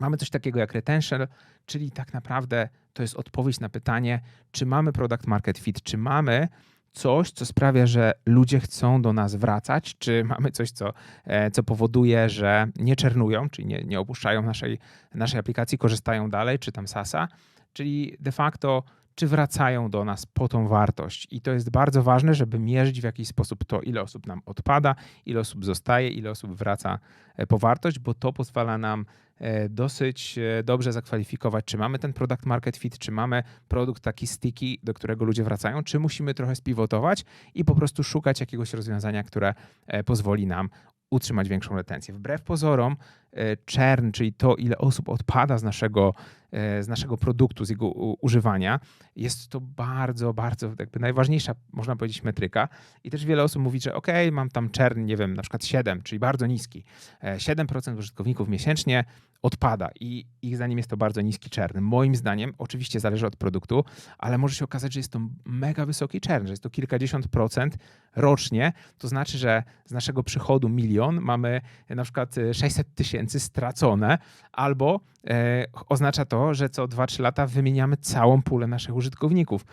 Mamy coś takiego jak retention, czyli tak naprawdę to jest odpowiedź na pytanie, czy mamy product market fit, czy mamy coś, co sprawia, że ludzie chcą do nas wracać, czy mamy coś, co, e, co powoduje, że nie czernują, czyli nie, nie opuszczają naszej, naszej aplikacji, korzystają dalej, czy tam SASA, czyli de facto czy wracają do nas po tą wartość. I to jest bardzo ważne, żeby mierzyć w jakiś sposób to, ile osób nam odpada, ile osób zostaje, ile osób wraca e, po wartość, bo to pozwala nam e, dosyć e, dobrze zakwalifikować, czy mamy ten product market fit, czy mamy produkt taki sticky, do którego ludzie wracają, czy musimy trochę spivotować i po prostu szukać jakiegoś rozwiązania, które pozwoli nam utrzymać większą retencję. Wbrew pozorom, churn, czyli to, ile osób odpada z naszego, z naszego produktu, z jego używania, jest to bardzo, bardzo jakby najważniejsza, można powiedzieć, metryka. I też wiele osób mówi, że ok, mam tam churn, nie wiem, na przykład 7, czyli bardzo niski. 7% użytkowników miesięcznie odpada i ich zdaniem jest to bardzo niski churn. Moim zdaniem, oczywiście zależy od produktu, ale może się okazać, że jest to mega wysoki churn, że jest to kilkadziesiąt procent rocznie. To znaczy, że z naszego przychodu milion mamy na przykład 600 tysięcy stracone, albo e, oznacza to, że co 2-3 lata wymieniamy całą pulę naszych użytkowników.